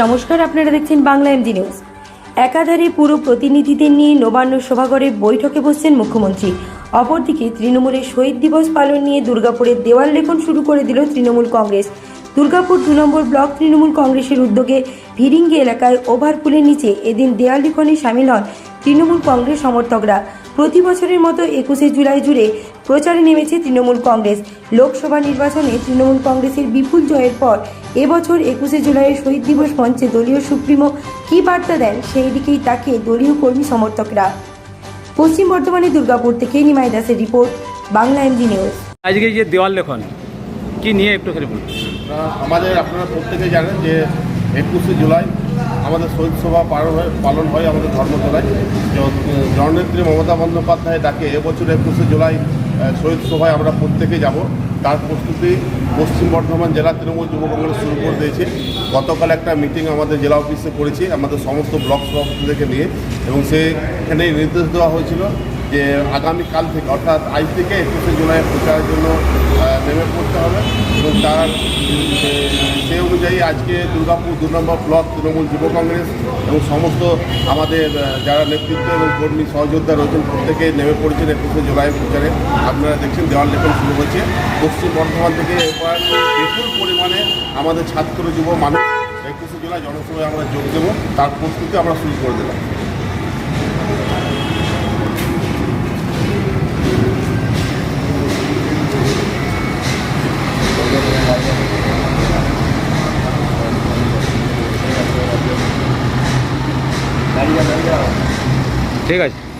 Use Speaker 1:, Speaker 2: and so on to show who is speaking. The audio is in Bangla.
Speaker 1: নমস্কার, আপনারা দেখছেন বাংলা এমজি নিউজ। একাধারে পুরো প্রতিনিধিদের নিয়ে নবান্ন সভাঘরে বৈঠকে বসছেন মুখ্যমন্ত্রী। অপরদিকে তৃণমূলের শহীদ দিবস পালন নিয়ে দুর্গাপুরের দেওয়াল লেখন শুরু করে দিল তৃণমূল কংগ্রেস। দুর্গাপুর দু নম্বর ব্লক তৃণমূল কংগ্রেসের উদ্যোগে ভিরিঙ্গি এলাকায় ওভারপুলের নিচে এদিন দেওয়াল লিখনে সামিল হন তৃণমূল কংগ্রেস সমর্থকরা। প্রতি বছরের মতো একুশে জুলাই জুড়ে প্রচারে নেমেছে তৃণমূল কংগ্রেস। লোকসভা নির্বাচনে তৃণমূল কংগ্রেসের বিপুল জয়ের পর এবছর একুশে জুলাইয়ের শহীদ দিবস মঞ্চে দলীয় সুপ্রিমো কী বার্তা দেন সেই দিকেই তাকে দলীয় কর্মী সমর্থকরা। পশ্চিম বর্ধমানের দুর্গাপুর থেকে নিমাই দাসের রিপোর্ট বাংলা এমজি নিউজ।
Speaker 2: আজকে যে দেওয়াল লেখন কি নিয়ে একটু খালি বলুন।
Speaker 3: আমাদের আপনারা প্রত্যেকে জানেন যে একুশে জুলাই আমাদের শহীদ সভা পালন হয় পালন হয় আমাদের ধর্মতলায়। জননেত্রী মমতা বন্দ্যোপাধ্যায় ডাকে, এবছর একুশে জুলাই শহীদ সভায় আমরা প্রত্যেকে যাব। তার প্রস্তুতি পশ্চিম বর্ধমান জেলা তৃণমূল যুব কংগ্রেস শুরু করে দিয়েছে। গতকাল একটা মিটিং আমাদের জেলা অফিসে করেছি, আমাদের সমস্ত ব্লক সভাপতিদেরকে নিয়ে। এবং সেখানেই নির্দেশ দেওয়া হয়েছিল যে আগামীকাল থেকে, অর্থাৎ আজ থেকে একুশে জুলাই প্রচারের জন্য নেমে পড়তে হবে। এবং তার সেই অনুযায়ী আজকে দুর্গাপুর, দু নম্বর ব্লক তৃণমূল যুব কংগ্রেস এবং সমস্ত আমাদের যারা নেতৃত্ব এবং কর্মী সহযোদ্ধা রয়েছেন, প্রত্যেকে নেমে পড়েছেন একুশে জুলাই প্রচারে। আপনারা দেখছেন দেওয়াল লেখন শুরু হয়েছে। পশ্চিম বর্ধমান থেকে এবার বিপুল পরিমাণে আমাদের ছাত্র, যুব মানুষ একুশে জুলাই জনসভায় আমরা যোগ দেবো। তার প্রস্তুতি আমরা শুরু করে দিলাম
Speaker 2: ঠিক আছে।